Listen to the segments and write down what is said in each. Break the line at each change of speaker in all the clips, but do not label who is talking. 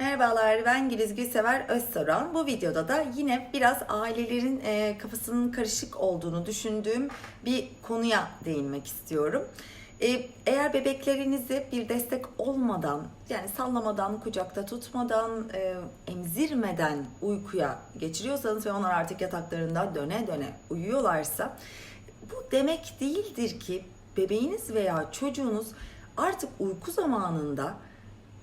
Merhabalar ben Güliz Gülsever Özsoran. Bu videoda da yine biraz ailelerin e, kafasının karışık olduğunu düşündüğüm bir konuya değinmek istiyorum. E, eğer bebeklerinizi bir destek olmadan yani sallamadan, kucakta tutmadan, e, emzirmeden uykuya geçiriyorsanız ve onlar artık yataklarında döne döne uyuyorlarsa bu demek değildir ki bebeğiniz veya çocuğunuz artık uyku zamanında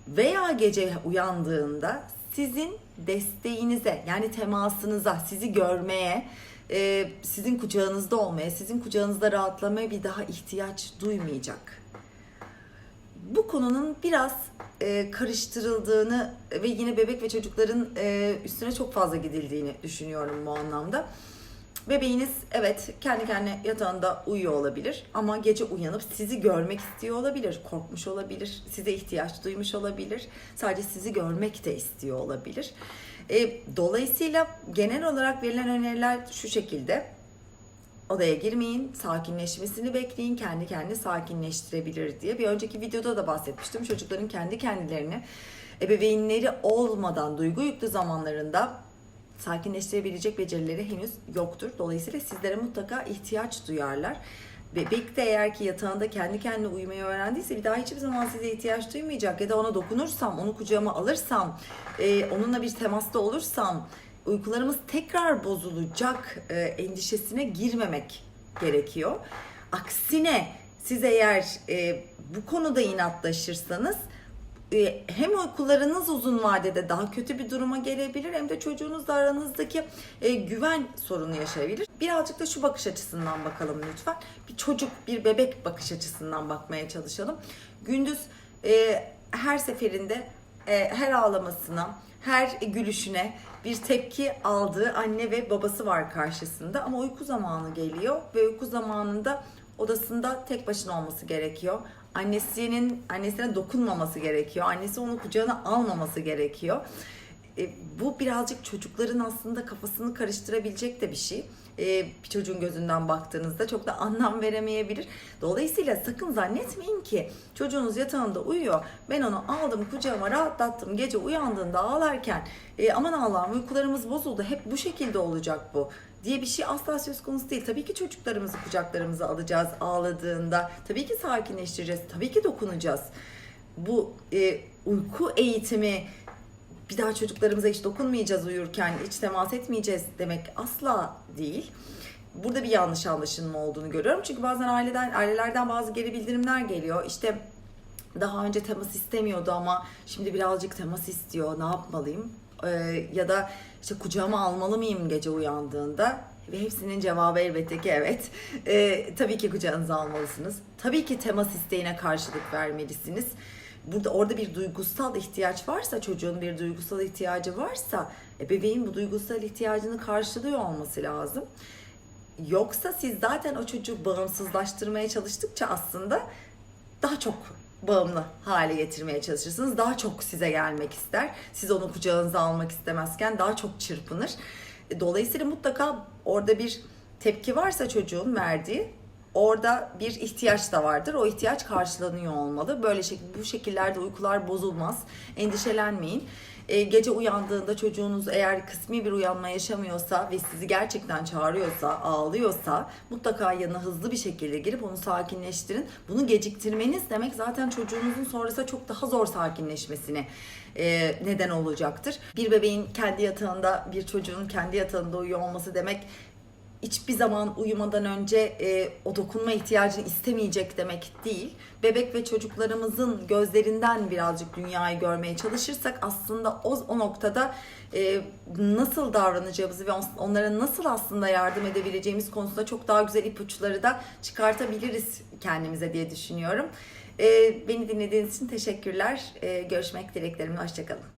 veya gece uyandığında sizin desteğinize yani temasınıza, sizi görmeye, e, sizin kucağınızda olmaya, sizin kucağınızda rahatlamaya bir daha ihtiyaç duymayacak. Bu konunun biraz e, karıştırıldığını ve yine bebek ve çocukların e, üstüne çok fazla gidildiğini düşünüyorum bu anlamda. Bebeğiniz evet kendi kendine yatağında uyuyor olabilir ama gece uyanıp sizi görmek istiyor olabilir, korkmuş olabilir, size ihtiyaç duymuş olabilir, sadece sizi görmek de istiyor olabilir. E, dolayısıyla genel olarak verilen öneriler şu şekilde. Odaya girmeyin, sakinleşmesini bekleyin, kendi kendini sakinleştirebilir diye. Bir önceki videoda da bahsetmiştim. Çocukların kendi kendilerini ebeveynleri olmadan duygu yüklü zamanlarında sakinleştirebilecek becerileri henüz yoktur. Dolayısıyla sizlere mutlaka ihtiyaç duyarlar. Bebek de eğer ki yatağında kendi kendine uyumayı öğrendiyse bir daha hiçbir zaman size ihtiyaç duymayacak. Ya da ona dokunursam, onu kucağıma alırsam, e, onunla bir temasta olursam uykularımız tekrar bozulacak e, endişesine girmemek gerekiyor. Aksine siz eğer e, bu konuda inatlaşırsanız hem uykularınız uzun vadede daha kötü bir duruma gelebilir hem de çocuğunuzla aranızdaki e, güven sorunu yaşayabilir. Birazcık da şu bakış açısından bakalım lütfen. Bir çocuk, bir bebek bakış açısından bakmaya çalışalım. Gündüz e, her seferinde e, her ağlamasına, her gülüşüne bir tepki aldığı anne ve babası var karşısında ama uyku zamanı geliyor ve uyku zamanında odasında tek başına olması gerekiyor. Annesinin annesine dokunmaması gerekiyor. Annesi onu kucağına almaması gerekiyor. E, bu birazcık çocukların aslında kafasını karıştırabilecek de bir şey. E, bir çocuğun gözünden baktığınızda çok da anlam veremeyebilir. Dolayısıyla sakın zannetmeyin ki çocuğunuz yatağında uyuyor. Ben onu aldım kucağıma rahatlattım. Gece uyandığında ağlarken e, aman Allah'ım uykularımız bozuldu. Hep bu şekilde olacak bu diye bir şey asla söz konusu değil. Tabii ki çocuklarımızı kucaklarımıza alacağız ağladığında. Tabii ki sakinleştireceğiz. Tabii ki dokunacağız. Bu e, uyku eğitimi bir daha çocuklarımıza hiç dokunmayacağız uyurken, hiç temas etmeyeceğiz demek asla değil. Burada bir yanlış anlaşılma olduğunu görüyorum. Çünkü bazen aileden ailelerden bazı geri bildirimler geliyor. İşte daha önce temas istemiyordu ama şimdi birazcık temas istiyor. Ne yapmalıyım? Ee, ya da işte kucağıma almalı mıyım gece uyandığında? Ve hepsinin cevabı elbette ki evet. Ee, tabii ki kucağınıza almalısınız. Tabii ki temas isteğine karşılık vermelisiniz. Burada orada bir duygusal ihtiyaç varsa, çocuğun bir duygusal ihtiyacı varsa, bebeğin bu duygusal ihtiyacını karşılıyor olması lazım. Yoksa siz zaten o çocuğu bağımsızlaştırmaya çalıştıkça aslında daha çok bağımlı hale getirmeye çalışırsınız. Daha çok size gelmek ister. Siz onu kucağınıza almak istemezken daha çok çırpınır. Dolayısıyla mutlaka orada bir tepki varsa çocuğun verdiği orada bir ihtiyaç da vardır. O ihtiyaç karşılanıyor olmalı. Böyle şek bu şekillerde uykular bozulmaz. Endişelenmeyin. E, gece uyandığında çocuğunuz eğer kısmi bir uyanma yaşamıyorsa ve sizi gerçekten çağırıyorsa, ağlıyorsa mutlaka yanına hızlı bir şekilde girip onu sakinleştirin. Bunu geciktirmeniz demek zaten çocuğunuzun sonrasında çok daha zor sakinleşmesine e, neden olacaktır. Bir bebeğin kendi yatağında, bir çocuğun kendi yatağında uyuyor olması demek hiçbir zaman uyumadan önce e, o dokunma ihtiyacını istemeyecek demek değil. Bebek ve çocuklarımızın gözlerinden birazcık dünyayı görmeye çalışırsak aslında o, o noktada e, nasıl davranacağımızı ve onlara nasıl aslında yardım edebileceğimiz konusunda çok daha güzel ipuçları da çıkartabiliriz kendimize diye düşünüyorum. E, beni dinlediğiniz için teşekkürler. E, görüşmek dileklerimle. Hoşçakalın.